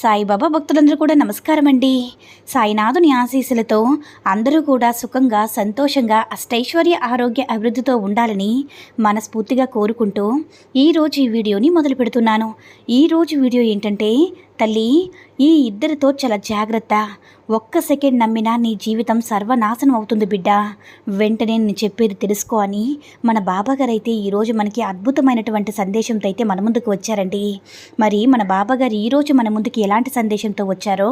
సాయిబాబా భక్తులందరూ కూడా నమస్కారం అండి సాయినాథుని ఆశీస్సులతో అందరూ కూడా సుఖంగా సంతోషంగా అష్టైశ్వర్య ఆరోగ్య అభివృద్ధితో ఉండాలని మనస్ఫూర్తిగా కోరుకుంటూ ఈరోజు ఈ వీడియోని మొదలు పెడుతున్నాను. ఈరోజు వీడియో ఏంటంటే తల్లి ఈ ఇద్దరితో చాలా జాగ్రత్త. ఒక్క సెకండ్ నమ్మినా నీ జీవితం సర్వనాశనం అవుతుంది బిడ్డ. వెంటనే నేను చెప్పేది తెలుసుకో అని మన బాబాగారు అయితే ఈరోజు మనకి అద్భుతమైనటువంటి సందేశంతో అయితే మన ముందుకు వచ్చారండి. మరి మన బాబాగారు ఈరోజు మన ముందుకి ఎలాంటి సందేశంతో వచ్చారో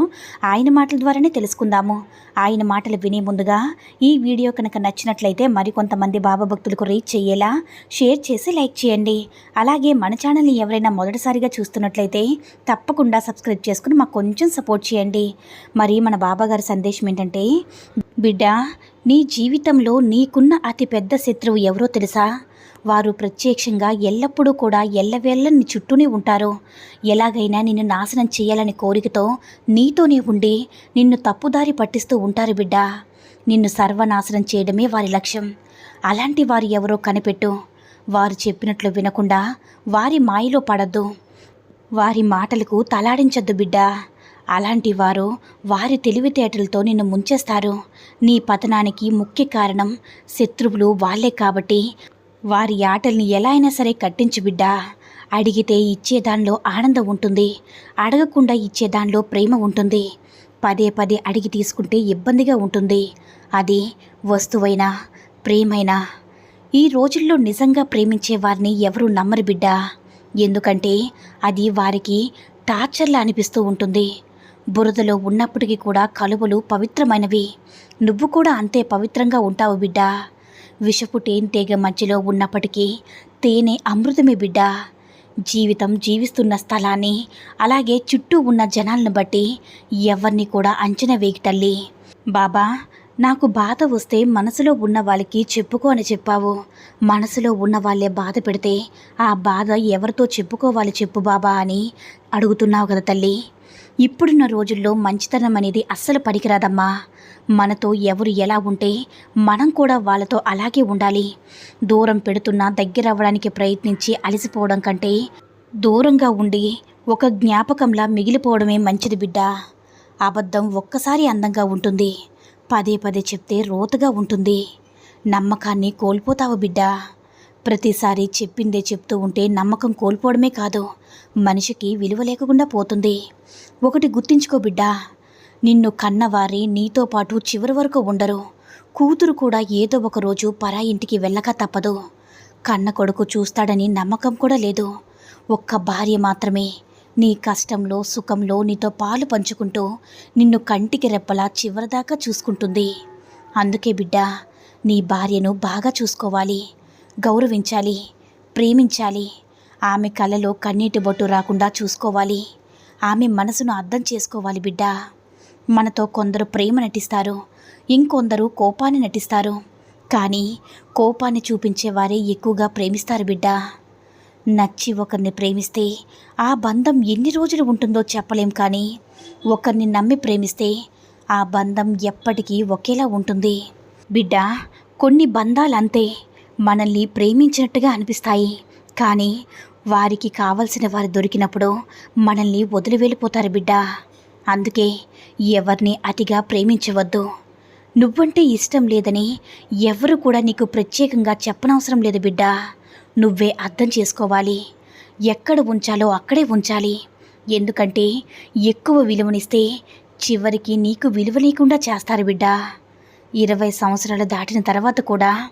ఆయన మాటల ద్వారానే తెలుసుకుందాము. ఆయన మాటలు వినే ముందుగా ఈ వీడియో కనుక నచ్చినట్లయితే మరికొంతమంది బాబా భక్తులకు రీచ్ చేయేలా షేర్ చేసి లైక్ చేయండి. అలాగే మన ఛానల్ని ఎవరైనా మొదటిసారిగా చూస్తున్నట్లయితే తప్పకుండా సబ్స్క్రైబ్ చేసుకుని మాకు కొంచెం సపోర్ట్ చేయండి. మరి మన బాబాగారి సందేశం ఏంటంటే బిడ్డ నీ జీవితంలో నీకున్న అతి పెద్ద శత్రువు ఎవరో తెలుసా? వారు ప్రత్యక్షంగా ఎల్లప్పుడూ కూడా ఎల్లవేళ్ళ నీ చుట్టూనే ఉంటారు. ఎలాగైనా నిన్ను నాశనం చేయాలని కోరికతో నీతోనే ఉండి నిన్ను తప్పుదారి పట్టిస్తూ ఉంటారు బిడ్డ. నిన్ను సర్వనాశనం చేయడమే వారి లక్ష్యం. అలాంటి వారు ఎవరో కనిపెట్టు. వారు చెప్పినట్లు వినకుండా వారి మాయలో పడద్దు. వారి మాటలకు తలాడించద్దు బిడ్డ. అలాంటి వారు వారి తెలివితేటలతో నిన్ను ముంచేస్తారు. నీ పతనానికి ముఖ్య కారణం శత్రువులు వాళ్ళే కాబట్టి వారి ఆటల్ని ఎలా అయినా సరే కట్టించు బిడ్డా. అడిగితే ఇచ్చే దానిలో ఆనందం ఉంటుంది. అడగకుండా ఇచ్చే దానిలో ప్రేమ ఉంటుంది. పదే పదే అడిగి తీసుకుంటే ఇబ్బందిగా ఉంటుంది. అది వస్తువైనా ప్రేమైనా. ఈ రోజుల్లో నిజంగా ప్రేమించే వారిని ఎవరు నమ్మరు బిడ్డా. ఎందుకంటే అది వారికి టార్చర్లా అనిపిస్తూ ఉంటుంది. బురదలో ఉన్నప్పటికీ కూడా కలువలు పవిత్రమైనవి. నువ్వు కూడా అంతే పవిత్రంగా ఉంటావు బిడ్డా. విషపు తేనెటీగ మధ్యలో ఉన్నప్పటికీ తేనె అమృతమే బిడ్డ. జీవితం జీవిస్తున్న స్థలాన్ని అలాగే చుట్టూ ఉన్న జనాలను బట్టి ఎవరిని కూడా అంచనా వేగి తల్లి. బాబా నాకు బాధ వస్తే మనసులో ఉన్న వాళ్ళకి చెప్పుకో అని చెప్పావు. మనసులో ఉన్న వాళ్ళే బాధ పెడితే ఆ బాధ ఎవరితో చెప్పుకోవాలి చెప్పు బాబా అని అడుగుతున్నావు కదా తల్లి. ఇప్పుడున్న రోజుల్లో మంచితనం అనేది అస్సలు పనికిరాదమ్మా. మనతో ఎవరు ఎలా ఉంటే మనం కూడా వాళ్ళతో అలాగే ఉండాలి. దూరం పెడుతున్నా దగ్గర అవ్వడానికి ప్రయత్నించి అలసిపోవడం కంటే దూరంగా ఉండి ఒక జ్ఞాపకంలా మిగిలిపోవడమే మంచిది బిడ్డ. అబద్ధం ఒక్కసారి అందంగా ఉంటుంది. పదే పదే చెప్తే రోతగా ఉంటుంది. నమ్మకాన్ని కోల్పోతావు బిడ్డ. ప్రతిసారి చెప్పిందే చెప్తూ ఉంటే నమ్మకం కోల్పోవడమే కాదు మనిషికి విలువ లేకుండా పోతుంది. ఒకటి గుర్తించుకో బిడ్డా. నిన్ను కన్నవారి నీతో పాటు చివరి వరకు ఉండరు. కూతురు కూడా ఏదో ఒక రోజు పరా ఇంటికి వెళ్ళక తప్పదు. కన్న కొడుకు చూస్తాడని నమ్మకం కూడా లేదు. ఒక్క భార్య మాత్రమే. నీ కష్టంలో సుఖంలో నీతో పాలు పంచుకుంటూ నిన్ను కంటికి రెప్పలా చివరిదాకా చూసుకుంటుంది. అందుకే బిడ్డ నీ భార్యను బాగా చూసుకోవాలి. గౌరవించాలి. ప్రేమించాలి. ఆమె కలలో కన్నీటి బొట్టు రాకుండా చూసుకోవాలి. ఆమె మనసును అర్థం చేసుకోవాలి బిడ్డ. మనతో కొందరు ప్రేమ నటిస్తారు ఇంకొందరు కోపాన్ని నటిస్తారు. కానీ కోపాన్ని చూపించేవారే ఎక్కువగా ప్రేమిస్తారు బిడ్డ. నచ్చి ఒకరిని ప్రేమిస్తే ఆ బంధం ఎన్ని రోజులు ఉంటుందో చెప్పలేం కానీ ఒకరిని నమ్మి ప్రేమిస్తే ఆ బంధం ఎప్పటికీ ఒకేలా ఉంటుంది. బిడ్డ కొన్ని బంధాలంతే మనల్ని ప్రేమించినట్టుగా అనిపిస్తాయి. కానీ వారికి కావలసిన వారు దొరికినప్పుడు మనల్ని వదిలి వెళ్ళిపోతారు బిడ్డ. అందుకే ఎవరిని అతిగా ప్రేమించవద్దు. నువ్వంటే ఇష్టం లేదని ఎవరు కూడా నీకు ప్రత్యేకంగా చెప్పనవసరం లేదు బిడ్డా. నువ్వే అర్థం చేసుకోవాలి. ఎక్కడ ఉంచాలో అక్కడే ఉంచాలి. ఎందుకంటే ఎక్కువ విలువనిస్తే చివరికి నీకు విలువ లేకుండా చేస్తారు బిడ్డ. ఇరవై సంవత్సరాలు దాటిన తర్వాత కూడా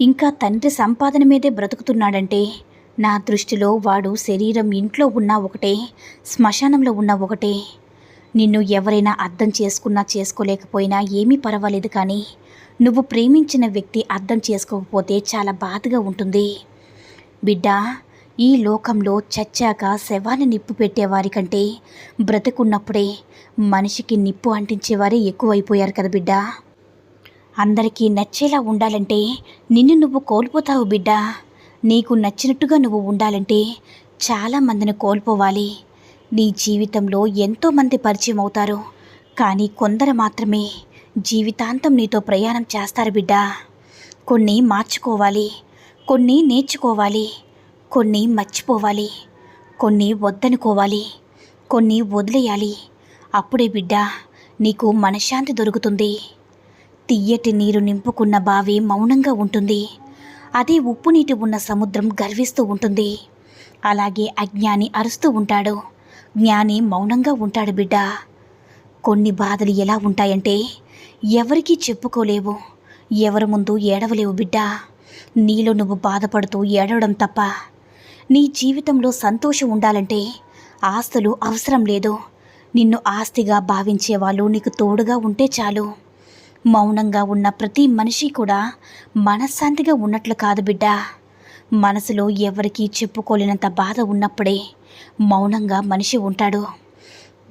ఇంకా తండ్రి సంపాదన మీదే బ్రతుకుతున్నాడంటే నా దృష్టిలో వాడు శరీరం ఇంట్లో ఉన్న ఒకటే శ్మశానంలో ఉన్న ఒకటే. నిన్ను ఎవరైనా అర్థం చేసుకున్నా చేసుకోలేకపోయినా ఏమీ పర్వాలేదు కానీ నువ్వు ప్రేమించిన వ్యక్తి అర్థం చేసుకోకపోతే చాలా బాధగా ఉంటుంది. బిడ్డ ఈ లోకంలో చచ్చాక శవాన్ని నిప్పు పెట్టేవారి కంటే బ్రతుకున్నప్పుడే మనిషికి నిప్పు అంటించేవారే ఎక్కువైపోయారు కదా బిడ్డ. అందరికీ నచ్చేలా ఉండాలంటే నిన్ను నువ్వు కోల్పోతావు బిడ్డ. నీకు నచ్చినట్టుగా నువ్వు ఉండాలంటే చాలా మందిని కోల్పోవాలి. నీ జీవితంలో ఎంతోమంది పరిచయం అవుతారు. కానీ కొందరు మాత్రమే జీవితాంతం నీతో ప్రయాణం చేస్తారు బిడ్డ. కొన్ని మార్చుకోవాలి కొన్ని నేర్చుకోవాలి కొన్ని మర్చిపోవాలి కొన్ని వద్దనుకోవాలి కొన్ని వదిలేయాలి. అప్పుడే బిడ్డ నీకు మనశ్శాంతి దొరుకుతుంది. తియ్యటి నీరు నింపుకున్న బావి మౌనంగా ఉంటుంది. అదే ఉప్పు నీటి ఉన్న సముద్రం గర్విస్తూ ఉంటుంది. అలాగే అజ్ఞాని అరుస్తూ ఉంటాడు. జ్ఞాని మౌనంగా ఉంటాడు బిడ్డ. కొన్ని బాధలు ఎలా ఉంటాయంటే ఎవరికీ చెప్పుకోలేవు ఎవరి ముందు ఏడవలేవు బిడ్డ. నీలో నువ్వు బాధపడుతూ ఏడవడం తప్ప నీ జీవితంలో సంతోషం ఉండాలంటే ఆస్తులు అవసరం లేదు. నిన్ను ఆస్తిగా భావించే వాళ్ళు నీకు తోడుగా ఉంటే చాలు. మౌనంగా ఉన్న ప్రతి మనిషి కూడా మనశ్శాంతిగా ఉన్నట్లు కాదు బిడ్డ. మనసులో ఎవరికీ చెప్పుకోలేనంత బాధ ఉన్నప్పుడే మౌనంగా మనిషి ఉంటాడు.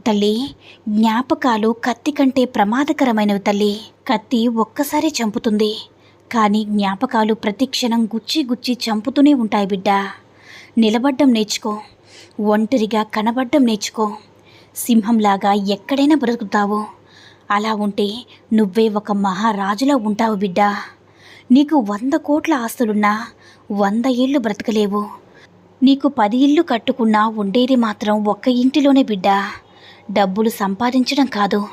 తల్లి జ్ఞాపకాలు కత్తి కంటే ప్రమాదకరమైనవి తల్లి. కత్తి ఒక్కసారి చంపుతుంది. కానీ జ్ఞాపకాలు ప్రతి క్షణం గుచ్చి గుచ్చి చంపుతూనే ఉంటాయి బిడ్డ. నిలబడ్డం నేర్చుకో. ఒంటరిగా కనబడ్డం నేర్చుకో. సింహంలాగా ఎక్కడైనా బ్రతుకుతావు. అలా ఉంటే నువ్వే ఒక మహారాజులా ఉంటావు బిడ్డ. నీకు వంద కోట్ల ఆస్తులున్నా వంద ఏళ్ళు బ్రతకలేవు. నీకు పది ఇళ్ళు కట్టుకున్నా ఉండేది మాత్రం ఒక్క ఇంటిలోనే బిడ్డ. డబ్బులు సంపాదించడం కాదు.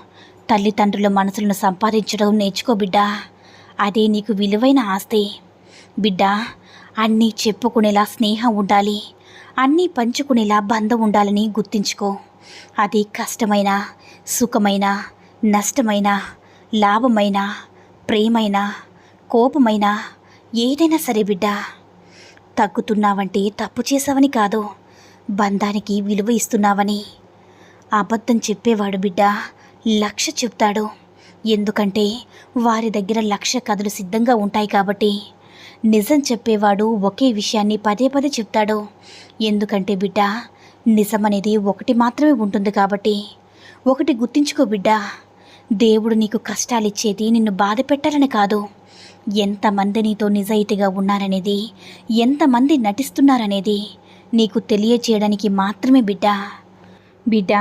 తల్లిదండ్రుల మనసులను సంపాదించడం నేర్చుకో బిడ్డ. అదే నీకు విలువైన ఆస్తి. బిడ్డ అన్నీ చెప్పుకునేలా స్నేహం ఉండాలి. అన్నీ పంచుకునేలా బంధం ఉండాలని గుర్తించుకో. అది కష్టమైన సుఖమైన నష్టమైన లాభమైన ప్రేమైన కోపమైన ఏదైనా సరే బిడ్డ. తగ్గుతున్నావంటే తప్పు చేసావని కాదు. బంధానికి విలువ ఇస్తున్నావని. అబద్ధం చెప్పేవాడు బిడ్డ లక్ష చెప్తాడు. ఎందుకంటే వారి దగ్గర లక్ష కథలు సిద్ధంగా ఉంటాయి కాబట్టి. నిజం చెప్పేవాడు ఒకే విషయాన్ని పదే పదే చెప్తాడు. ఎందుకంటే బిడ్డ నిజం అనేది ఒకటి మాత్రమే ఉంటుంది కాబట్టి. ఒకటి గుర్తించుకో బిడ్డ. దేవుడు నీకు కష్టాలిచ్చేది నిన్ను బాధ పెట్టాలని కాదు. ఎంతమంది నీతో నిజాయితీగా ఉన్నారనేది ఎంతమంది నటిస్తున్నారనేది నీకు తెలియచేయడానికి మాత్రమే బిడ్డ. బిడ్డ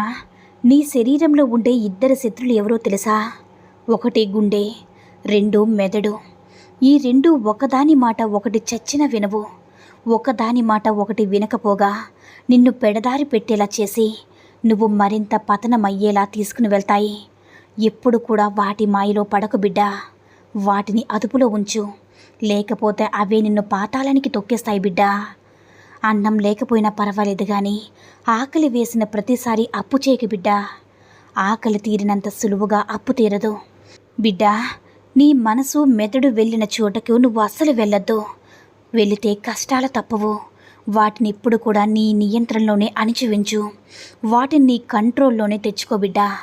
నీ శరీరంలో ఉండే ఇద్దరు శత్రులు ఎవరో తెలుసా? ఒకటి గుండె రెండు మెదడు. ఈ రెండు ఒకదాని మాట ఒకటి చచ్చిన వినవు. ఒకదాని మాట ఒకటి వినకపోగా నిన్ను పెడదారి పెట్టేలా చేసి నువ్వు మరింత పతనమయ్యేలా తీసుకుని వెళ్తాయి. ఎప్పుడు కూడా వాటి మాయలో పడకు బిడ్డ. వాటిని అదుపులో ఉంచు. లేకపోతే అవే నిన్ను పాతాళానికి తొక్కేస్తాయి బిడ్డా. అన్నం లేకపోయినా పర్వాలేదు కానీ ఆకలి వేసిన ప్రతిసారి అప్పు చేయకు బిడ్డా. ఆకలి తీరినంత సులువుగా అప్పు తీరదు. బిడ్డా నీ మనసు మెదడు వెళ్ళిన చోటకు నువ్వు అస్సలు వెళ్ళొద్దు. వెళితే కష్టాలు తప్పవు. వాటిని ఇప్పుడు కూడా నీ నియంత్రణలోనే అణిచివించు. వాటిని నీ కంట్రోల్లోనే తెచ్చుకో బిడ్డా.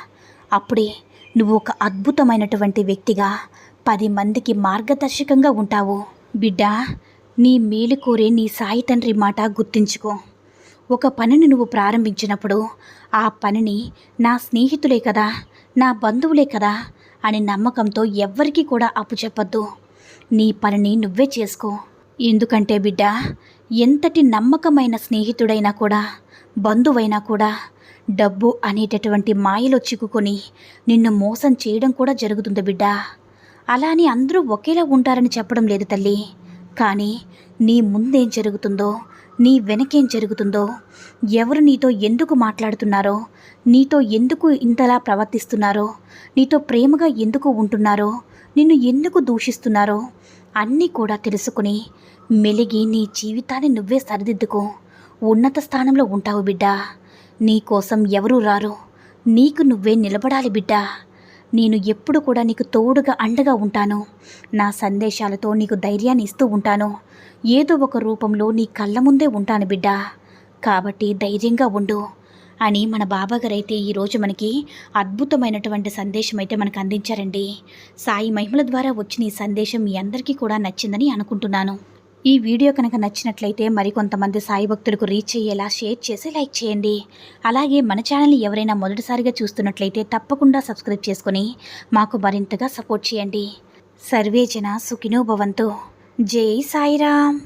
అప్పుడే నువ్వు ఒక అద్భుతమైనటువంటి వ్యక్తిగా పది మందికి మార్గదర్శకంగా ఉంటావు. బిడ్డ నీ మేలు కోరే నీ సాయి తండ్రి మాట గుర్తించుకో. ఒక పనిని నువ్వు ప్రారంభించినప్పుడు ఆ పనిని నా స్నేహితులే కదా నా బంధువులే కదా అని నమ్మకంతో ఎవ్వరికీ కూడా అప్పు చెప్పొద్దు. నీ పనిని నువ్వే చేసుకో. ఎందుకంటే బిడ్డ ఎంతటి నమ్మకమైన స్నేహితుడైనా కూడా బంధువైనా కూడా డబ్బు అనేటటువంటి మాయలో చిక్కుకొని నిన్ను మోసం చేయడం కూడా జరుగుతుంది బిడ్డ. అలా అని అందరూ ఒకేలా ఉంటారని చెప్పడం లేదు తల్లి. కానీ నీ ముందేం జరుగుతుందో నీ వెనకేం జరుగుతుందో ఎవరు నీతో ఎందుకు మాట్లాడుతున్నారో నీతో ఎందుకు ఇంతలా ప్రవర్తిస్తున్నారో నీతో ప్రేమగా ఎందుకు ఉంటున్నారో నిన్ను ఎందుకు దూషిస్తున్నారో అన్నీ కూడా తెలుసుకుని మెలిగి నీ జీవితాన్ని నువ్వే సరిదిద్దుకో. ఉన్నత స్థానంలో ఉంటావు బిడ్డ. నీ కోసం ఎవరూ రారు. నీకు నువ్వే నిలబడాలి బిడ్డా. నేను ఎప్పుడు కూడా నీకు తోడుగా అండగా ఉంటాను. నా సందేశాలతో నీకు ధైర్యాన్ని ఇస్తూ ఉంటాను. ఏదో ఒక రూపంలో నీ కళ్ళ ముందే ఉంటాను బిడ్డ. కాబట్టి ధైర్యంగా ఉండు అని మన బాబాగారు అయితే ఈరోజు మనకి అద్భుతమైనటువంటి సందేశం అయితే మనకు అందించారండి. సాయి మహిమల ద్వారా వచ్చిన ఈ సందేశం మీ అందరికీ కూడా నచ్చిందని అనుకుంటున్నాను. ఈ వీడియో కనుక నచ్చినట్లయితే మరికొంతమంది సాయి భక్తులకు రీచ్ అయ్యేలా షేర్ చేసి లైక్ చేయండి. అలాగే మన ఛానల్ని ఎవరైనా మొదటిసారిగా చూస్తున్నట్లయితే తప్పకుండా సబ్స్క్రైబ్ చేసుకుని మాకు మరింతగా సపోర్ట్ చేయండి. సర్వేజన సుఖినో భవంతు. జై సాయిరామ్.